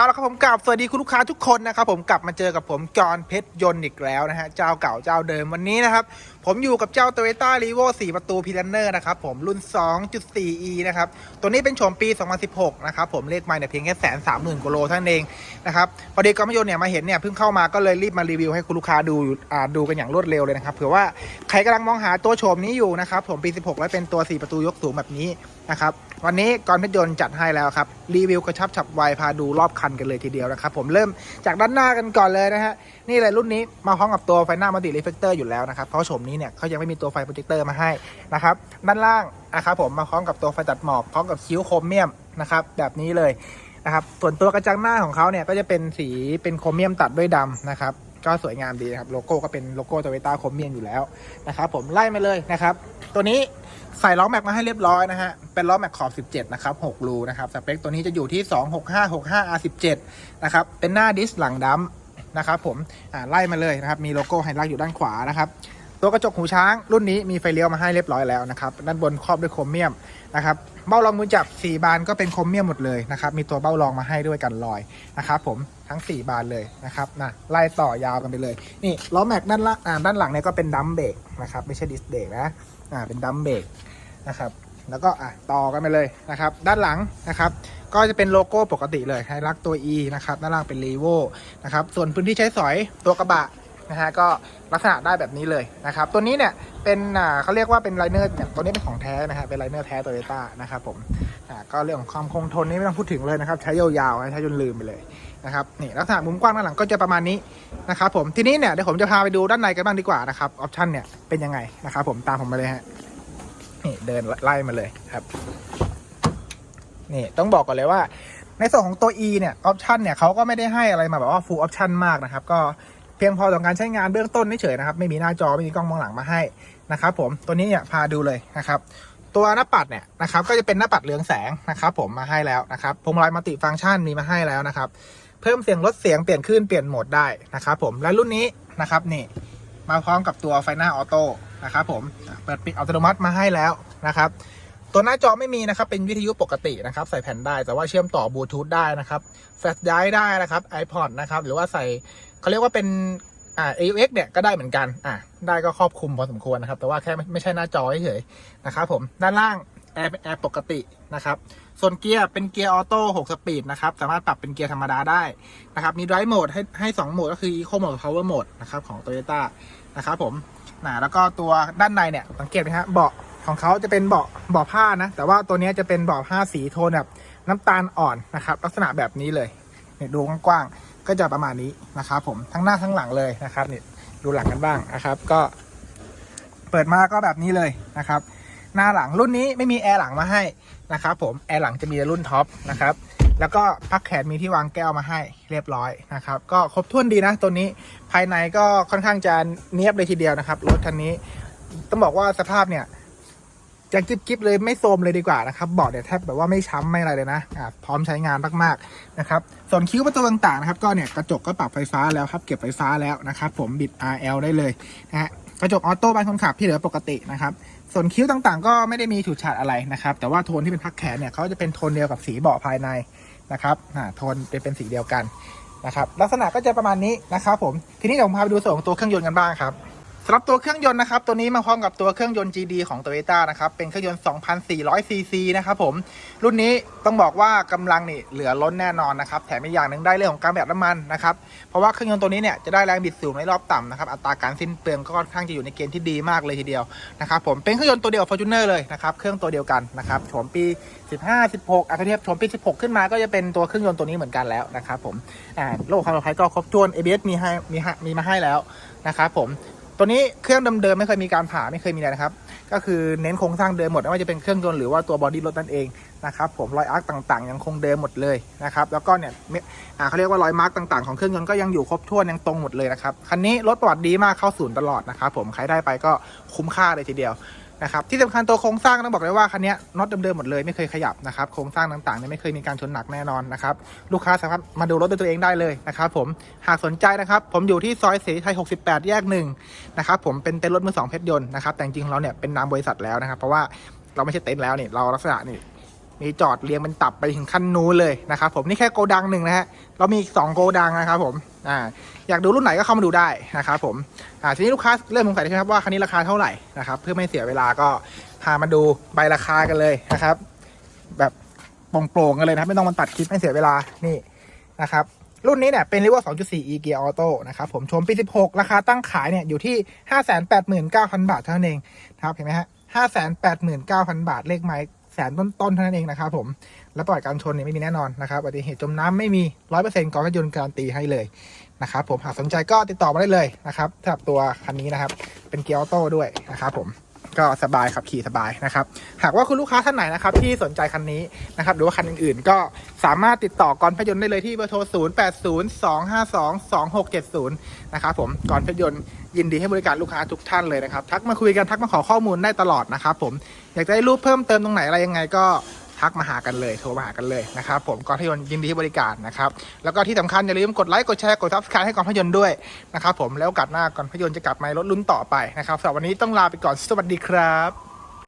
เอาละครับผมกลับสวัสดีคุณลูกค้าทุกคนนะครับผมกลับมาเจอกับผมจอห์นเพชรยนต์อีกแล้วนะฮะเจ้าเก่าเจ้าเดิมวันนี้นะครับ ผมอยู่กับเจ้า Toyota r e v o 4ประตูพีลันเนอร์นะครับผมรุ่น 2.4e นะครับ ตัวนี้เป็นโฉมปี 2016 นะครับผมเลขไม่เนี่ยเพียงแค่แสนสามหมื่นกว่าโลท่านั้นเองนะครับพอดีกรมยนต์เนี่ยมาเห็นเนี่ยเพิ่งเข้ามาก็เลยรีบมารีวิวให้คุณลูกค้าดูอ่าดูกันอย่างรวดเร็วเลยนะครับเผื่อว่าใครกำลังมองหาตัวโฉมนี้อยู่นะครับผมปี 16 แล้วเป็นตัว 4 ประตูยกสูงแบบนี้นะครับ วันนี้กรเพชรยนต์จัดให้แล้วครับ รีวิวกระชับฉับไวพาดูรอบคันกันเลยทีเดียวนะครับผมเริ่มจากด้านหน้ากันก่อนเลยนะฮะนี่เลยรุ่นนี้มาพร้อมกับตัวไฟหน้ามัลติรีเฟกเตอร์อยู่แล้วนะครับเพราะโฉมนี้เนี่ยเขายังไม่มีตัวไฟโปรเจคเตอร์มาให้นะครับด้านล่างนะครับผมมาพร้อมกับตัวไฟตัดหมอกพร้อมกับคิ้วโครเมียมนะครับแบบนี้เลยนะครับส่วนตัวกระจังหน้าของเขาเนี่ยก็จะเป็นสีเป็นโครเมียมตัดด้วยดำนะครับ ก็สวยงามดีนะครับ โลโก้ก็เป็นโลโก้โตโยต้าโคมเมียนอยู่แล้วนะครับผมไล่มาเลยนะครับ ตัวนี้ใส่ล้อแม็กมาให้เรียบร้อยนะฮะ เป็นล้อแม็กขอบ 17 นะครับ 6 รูนะครับ สเปคตัวนี้จะอยู่ที่ 26565 R17 นะครับ เป็นหน้าดิสหลังดัมนะครับผม อ่าไล่มาเลยนะครับ มีโลโก้ไฮไลท์อยู่ด้านขวานะครับ ตัวกระจกหูช้างรุ่นนี้มีไฟเลี้ยวมาให้เรียบร้อยแล้วนะครับด้านบนครอบด้วยโครเมียมนะครับเบ้ารองมือจับ 4 บานก็เป็นโครเมียมหมดเลยนะครับมีตัวเบ้ารองมาให้ด้วยกันลอยนะครับผมทั้ง 4 บานเลยนะครับนะไล่ต่อยาวกันไปเลย นี่ล้อแม็กด้านล่างอ่าด้านหลังเนี่ยก็เป็นดัมเบรกนะครับไม่ใช่ดิสเบรกนะอ่าเป็นดัมเบรกนะครับแล้วก็อะต่อกันไปเลยนะครับด้านหลังนะครับก็จะเป็นโลโก้ปกติเลยไฮรักตัว E นะครับด้านล่างเป็น r ีโวนะครับส่วนพื้นที่ใช้สอยตัวกระบะ นะฮะก็ลักษณะได้แบบนี้เลยนะครับ ตัวนี้เนี่ยเป็นอ่าเขาเรียกว่าเป็นไลเนอร์เนี่ยตัวนี้เป็นของแท้นะฮะเป็นไลเนอร์แท้โตโยต้านะครับผมอ่าก็เรื่องของความคงทนนี่ไม่ต้องพูดถึงเลยนะครับ ใช้ยาวๆใช้จนลืมไปเลยนะครับนี่ลักษณะมุมกว้างด้านหลังก็จะประมาณนี้นะครับผมทีนี้เนี่ยเดี๋ยวผมจะพาไปดูด้านในกันบ้างดีกว่านะครับออปชันเนี่ยเป็นยังไงนะครับผมตามผมมาเลยฮะนี่เดินไล่มาเลยครับนี่ต้องบอกก่อนเลยว่า ในส่วนของตัว E เนี่ยออปชันเนี่ยเขาก็ไม่ได้ให้อะไรมาแบบว่า full option มากนะครับ ก็ เพียงพอต่อการใช้งานเบื้องต้นเฉยๆนะครับ ไม่มีหน้าจอไม่มีกล้องมองหลังมาให้นะครับผมตัวนี้เนี่ยพาดูเลยนะครับ ตัวหน้าปัดเนี่ยนะครับก็จะเป็นหน้าปัดเรืองแสงนะครับผมมาให้แล้วนะครับพวงมาลัยมัลติฟังก์ชันมีมาให้แล้วนะครับ เพิ่มเสียงลดเสียงเปลี่ยนคลื่นเปลี่ยนโหมดได้นะครับผมและรุ่นนี้นะครับนี่มาพร้อมกับตัวไฟหน้าออโต้นะครับผมเปิดปิดอัตโนมัติมาให้แล้วนะครับตัวหน้าจอไม่มีนะครับ เป็นวิทยุปกตินะครับ ใส่แผ่นได้ แต่ว่าเชื่อมต่อบลูทูธได้นะครับ แฟลชไดร์ได้นะครับ iPod นะครับ หรือว่าใส่ เขาเรียกว่าเป็นอ่า AUX เนี่ยก็ได้เหมือนกันอ่าได้ก็ครอบคลุมพอสมควรนะครับ แต่ว่าแค่ไม่ไม่ใช่หน้าจอเฉยๆนะครับผมด้านล่างแอร์เป็นแอร์ปกตินะครับ ส่วนเกียร์เป็นเกียร์ออโต้6สปีดนะครับ สามารถปรับเป็นเกียร์ธรรมดาได้นะครับ มี Drive Mode ให้ให้2โหมดก็คือ Eco Mode กับ Power Mode นะครับของ Toyota นะครับผมนะแล้วก็ตัวด้านในเนี่ย สังเกตไหมฮะเบาะของเขาจะเป็นเบาะเบาะผ้านะ แต่ว่าตัวนี้จะเป็นเบาะผ้าสีโทนแบบน้ำตาลอ่อนนะครับ ลักษณะแบบนี้เลยเนี่ยดูกว้างๆ ก็จะประมาณนี้นะครับผมทั้งหน้าทั้งหลังเลยนะครับนี่ดูหลังกันบ้างนะครับ ก็เปิดมาก็แบบนี้เลยนะครับ หน้าหลังรุ่นนี้ไม่มีแอร์หลังมาให้นะครับผมแอร์หลังจะมีรุ่นท็อปนะครับแล้วก็พักแขนมีที่วางแก้วมาให้เรียบร้อยนะครับ ก็ครบถ้วนดีนะตัวนี้ภายในก็ค่อนข้างจะเนียบเลยทีเดียวนะครับรถคันนี้ ต้องบอกว่าสภาพเนี่ย ยังจิ๊บจิ๊บเลยไม่โทรมเลยดีกว่านะครับเบาะเนี่ยแทบแบบว่าไม่ช้ำไม่อะไรเลยนะอ่าพร้อมใช้งานมากๆนะครับส่วนคิ้วประตูต่างๆนะครับก็เนี่ยกระจกก็ปรับไฟฟ้าแล้วครับเก็บไฟฟ้าแล้วนะครับผมบิด RL ได้เลยนะฮะกระจกออโต้บานคนขับที่เหลือปกตินะครับส่วนคิ้วต่างๆ ก็ไม่ได้มีฉูดฉาดอะไรนะครับแต่ว่าโทนที่เป็นพักแขนเนี่ยเขาจะเป็นโทนเดียวกับสีเบาะภายในนะครับอ่าโทนเป็นเป็นสีเดียวกันนะครับลักษณะก็จะประมาณนี้นะครับผมทีนี้เดี๋ยวผมพาไปดูส่วนของตัวเครื่องยนต์กันบ้างครับ สำหรับตัวเครื่องยนต์นะครับ ตัวนี้มาพร้อมกับตัวเครื่องยนต์ GD ของ Toyota นะครับ เป็นเครื่องยนต์ 2,400 ซีซีนะครับผม รุ่นนี้ต้องบอกว่ากำลังนี่เหลือล้นแน่นอนนะครับ แถมอีกอย่างหนึ่งได้เรื่องของการประหยัดน้ำมันนะครับ เพราะว่าเครื่องยนต์ตัวนี้เนี่ยจะได้แรงบิดสูงในรอบต่ำนะครับ อัตราการสิ้นเปลืองก็ค่อนข้างจะอยู่ในเกณฑ์ที่ดีมากเลยทีเดียวนะครับผม เป็นเครื่องยนต์ตัวเดียว Fortuner เลยนะครับ เครื่องตัวเดียวกันนะครับโฉมปี 15 16อาเทียบโฉมปี 16 ขึ้นมาก็จะเป็นตัวเครื่องยนต์ตัวนี้เหมือนกันแล้วนะครับผมอ่าระบบความปลอดภัยก็ครบถ้วน ABS มีให้มีมีมาให้แล้วนะครับผม ตัวนี้เครื่องเดิมๆไม่เคยมีการผ่าไม่เคยมีอะไรนะครับ ก็คือเน้นโครงสร้างเดิมหมดไม่ว่าจะเป็นเครื่องยนต์หรือว่าตัวบอดี้รถนั่นเองนะครับผมรอยอาร์คต่างๆ ยังคงเดิมหมดเลยนะครับแล้วก็เนี่ยเมอ่าเขาเรียกว่ารอยมาร์กต่างๆของเครื่องยนต์ก็ยังอยู่ครบถ้วนยังตรงหมดเลยนะครับคันนี้รถประวัติดีมากเข้าศูนย์ตลอดนะครับผมใครได้ไปก็คุ้มค่าเลยทีเดียว นะครับที่สำคัญตัวโครงสร้างต้องบอกเลยว่าคันนี้น็อตเดิมๆหมดเลยไม่เคยขยับนะครับโครงสร้างต่างๆเนี่ยไม่เคยมีการชนหนักแน่นอนนะครับลูกค้าสามารถมาดูรถด้วยตัวเองได้เลยนะครับผมหากสนใจนะครับผมอยู่ที่ซอยเสรีไทย 68 แยกหนึ่งนะครับผมเป็นเต็นท์รถมือสองเพชรยนต์นะครับแต่จริงๆของเราเนี่ยเป็นนามบริษัทแล้วนะครับเพราะว่าเราไม่ใช่เต็นท์แล้วนี่เราลักษณะนี่ มีจอดเรียงเป็นตับไปถึงขั้นนู้นเลยนะครับผมนี่แค่โกดังหนึ่งนะฮะเรามีอีกสองโกดังนะครับผมอ่าอยากดูรุ่นไหนก็เข้ามาดูได้นะครับผมอ่าทีนี้ลูกค้าเริ่มสงสัยใช่ไหมครับว่าคันนี้ราคาเท่าไหร่นะครับเพื่อไม่เสียเวลาก็พามาดูใบราคากันเลยนะครับ แบบโปร่งๆกันเลยนะครับไม่ต้องมาตัดคลิปให้เสียเวลานี่นะครับรุ่นนี้เนี่ยเป็น r e v o 2.4 e Gear Auto นะครับผมชมปี 16 ราคาตั้งขายเนี่ยอยู่ที่ 589,000 บาทเท่านั้นเองนะครับเห็นไหมฮะ589,000 บาทเลขไม้ นต้นๆเท่านั้นเองนะครับผมและประวัติการชนเนี่ยไม่มีแน่นอนนะครับอุบัติเหตุจมน้ำไม่มี100%กองรถยนต์การันตีให้เลยนะครับผมหากสนใจก็ติดต่อมาได้เลยนะครับสำหรับตัวคันนี้นะครับ เป็นเกียร์ออโต้ด้วยนะครับผม ก็สบายขับขี่สบายนะครับ หากว่าคุณลูกค้าท่านไหนนะครับที่สนใจคันนี้นะครับหรือว่าคันอื่นๆ ก็สามารถติดต่อกรพยนต์ได้เลยที่เบอร์โทร 0 8 0 2 5 2 2 6 7 0 นะครับผมกรพยนต์ยินดีให้บริการลูกค้าทุกท่านเลยนะครับ ทักมาคุยกันทักมาขอข้อมูลได้ตลอดนะครับผมอยากจะได้รูปเพิ่มเติมตรงไหนอะไรยังไงก็ ทักมาหากันเลยโทรมาหากันเลยนะครับผมกองพยนต์ยินดีบริการนะครับแล้วก็ที่สำคัญอย่าลืมกดไลค์กดแชร์กดซับสไครต์ให้กองพยนต์ด้วยนะครับผมแล้วโอกาสหน้ากองพยนต์จะกลับมาในรถลุ้นต่อไปนะครับสำหรับวันนี้ต้องลาไปก่อนสวัสดีครับ